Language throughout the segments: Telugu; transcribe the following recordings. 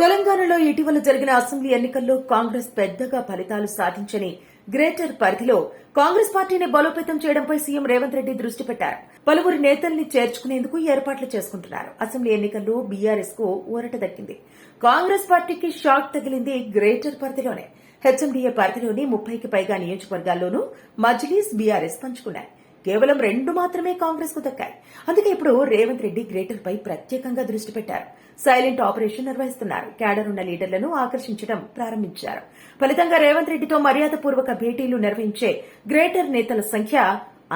తెలంగాణలో ఇటీవల జరిగిన అసెంబ్లీ ఎన్నికల్లో కాంగ్రెస్ పెద్దగా ఫలితాలు సాధించని గ్రేటర్ పరిధిలో కాంగ్రెస్ పార్టీని బలోపేతం చేయడంపై సీఎం రేవంత్ రెడ్డి దృష్టి పెట్టారు. పలువురు నేతల్ని చేర్చుకునేందుకు ఏర్పాట్లు చేసుకుంటున్నారు. అసెంబ్లీ ఎన్నికల్లో బీఆర్ఎస్కు ఊరట దక్కింది. కాంగ్రెస్ పార్టీకి షాక్ తగిలింది గ్రేటర్ పరిధిలోనే. హెచ్ఎండీఏ పరిధిలోని ముప్పైకి పైగా నియోజకవర్గాల్లోనూ మజ్లీస్ బీఆర్ఎస్ పంచుకున్నాయి. కేవలం రెండు మాత్రమే కాంగ్రెస్కు దక్కాయి. అందుకే ఇప్పుడు రేవంత్ రెడ్డి గ్రేటర్ పై ప్రత్యేకంగా దృష్టి పెట్టారు. సైలెంట్ ఆపరేషన్ నిర్వహిస్తున్నారు. క్యాడర్ ఉన్న లీడర్లను ఆకర్షించడం ప్రారంభించారు. ఫలితంగా రేవంత్ రెడ్డితో మర్యాదపూర్వక భేటీలు నిర్వహించే గ్రేటర్ నేతల సంఖ్య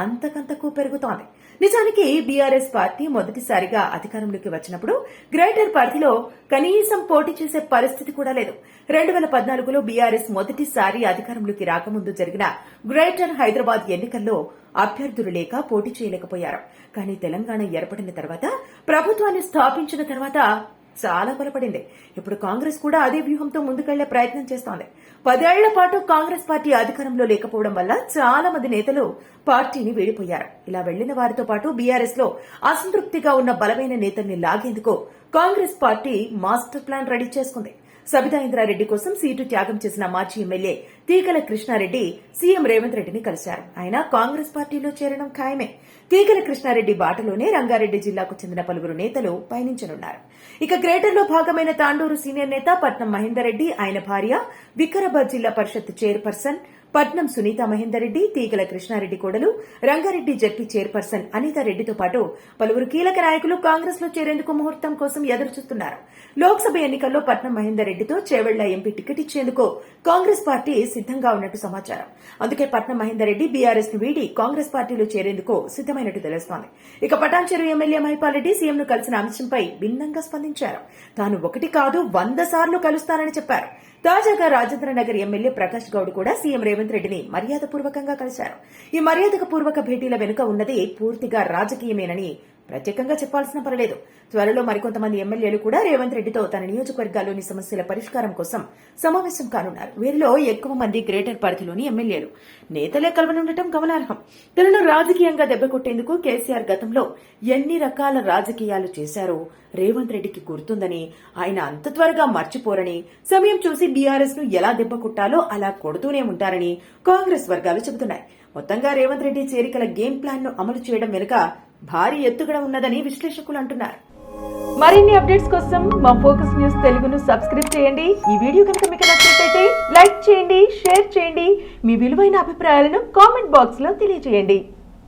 అంతకంతకు పెరుగుతోంది. నిజానికి బీఆర్ఎస్ పార్టీ మొదటిసారిగా అధికారంలోకి వచ్చినప్పుడు గ్రేటర్ పరిధిలో కనీసం పోటీ చేసే పరిస్థితి కూడా లేదు. రెండు వేల పద్నాలుగులో బీఆర్ఎస్ మొదటిసారి అధికారంలోకి రాకముందు జరిగిన గ్రేటర్ హైదరాబాద్ ఎన్నికల్లో అభ్యర్థులు లేక పోటీ చేయలేకపోయారు. కానీ తెలంగాణ ఏర్పడిన తర్వాత ప్రభుత్వాన్ని స్థాపించిన తర్వాత చాలా బలపడింది. ఇప్పుడు కాంగ్రెస్ కూడా అదే వ్యూహంతో ముందుకెళ్ళే ప్రయత్నం చేస్తోంది. పదేళ్ళ పాటు కాంగ్రెస్ పార్టీ అధికారంలో లేకపోవడం వల్ల చాలా మంది నేతలు పార్టీని వీడిపోయారు. ఇలా వెళ్ళిన వారితో పాటు బీఆర్ఎస్లో అసంతృప్తిగా ఉన్న బలమైన నేతల్ని లాగేందుకు Congress party master plan ready చేసుకుంది. సబితా ఇంద్రారెడ్డి కోసం సీటు త్యాగం చేసిన మాజీ ఎమ్మెల్యే తీగల కృష్ణారెడ్డి సీఎం రేవంత్ రెడ్డిని కలిశారు. ఆయన కాంగ్రెస్ పార్టీలో చేరడం ఖాయమే. తీగల కృష్ణారెడ్డి బాటలోనే రంగారెడ్డి జిల్లాకు చెందిన పలువురు నేతలు పయనించనున్నారు. ఇక గ్రేటర్లో భాగమైన తాండూరు సీనియర్ నేత పట్నం మహేందర్ రెడ్డి ఆయన భార్య వికారాబాద్ జిల్లా పరిషత్ చైర్పర్సన్ పట్నం సునీత మహేందర్ రెడ్డి తీగల కృష్ణారెడ్డి కోడలు రంగారెడ్డి జడ్పీ చైర్పర్సన్ అనితారెడ్డితో పాటు పలువురు కీలక నాయకులు కాంగ్రెస్లో చేరేందుకు ముహూర్తం కోసం ఎదురుచూస్తున్నారు. లోక్సభ ఎన్నికల్లో పట్నం మహేందర్ రెడ్డితో చేవెళ్ళ ఎంపీ టికెట్ ఇచ్చేందుకు కాంగ్రెస్ పార్టీ సిద్దంగా ఉన్నట్టు సమాచారం. అందుకే పట్నం మహేందర్ రెడ్డి బీఆర్ఎస్ను వీడి కాంగ్రెస్ పార్టీలో చేరేందుకు సిద్దమైనట్టు తెలుస్తోంది. ఇక పటాన్చెరు ఎమ్మెల్యే మహిపాల్ రెడ్డి సీఎం ను కలిసిన అంశంపై భిన్నంగా స్పందించారు. తాను ఒకటి కాదు వంద సార్లు కలుస్తానని చెప్పారు. తాజాగా రాజేంద్ర నగర్ ఎమ్మెల్యే ప్రకాష్ గౌడ్ కూడా సీఎం రేవంత్ రెడ్డిని మర్యాదపూర్వకంగా కలిశారు. ఈ మర్యాదపూర్వక భేటీల వెనుక ఉన్నది పూర్తిగా రాజకీయమేనని ప్రత్యేకంగా చెప్పాల్సిన పర్లేదు త్వరలో మరికొంతమంది ఎమ్మెల్యేలు కూడా రేవంత్ రెడ్డితో తన నియోజకవర్గాల్లోని సమస్యల పరిష్కారం కోసం సమావేశం కానున్నారు. వీరిలో ఎక్కువ మంది గ్రేటర్ పరిధిలోని ఎమ్మెల్యేలు. నేతలే కలవనుండటం గమనార్హం. తనను రాజకీయంగా దెబ్బకొట్టేందుకు కేసీఆర్ గతంలో ఎన్ని రకాల రాజకీయాలు చేశారో రేవంత్ రెడ్డికి గుర్తుందని ఆయన అంత త్వరగా మర్చిపోరని సమయం చూసి బీఆర్ఎస్ను ఎలా దెబ్బ కొట్టాలో అలా కొడుతూనే ఉంటారని కాంగ్రెస్ వర్గాలు చెబుతున్నాయి. మొత్తంగా రేవంత్ రెడ్డి చేరికల గేమ్ ప్లాన్ను అమలు చేయడం వెనుక భారీ ఎత్తుగడ ఉన్నదని విశ్లేషకులు అంటున్నారు. మరిన్ని అప్డేట్స్ కోసం మా ఫోకస్ న్యూస్ తెలుగును సబ్స్క్రైబ్ చేయండి. ఈ వీడియో కనుక మీకు నచ్చినట్లయితే లైక్ చేయండి షేర్ చేయండి. మీ విలువైన అభిప్రాయాలను కామెంట్ బాక్స్లో తెలియజేయండి.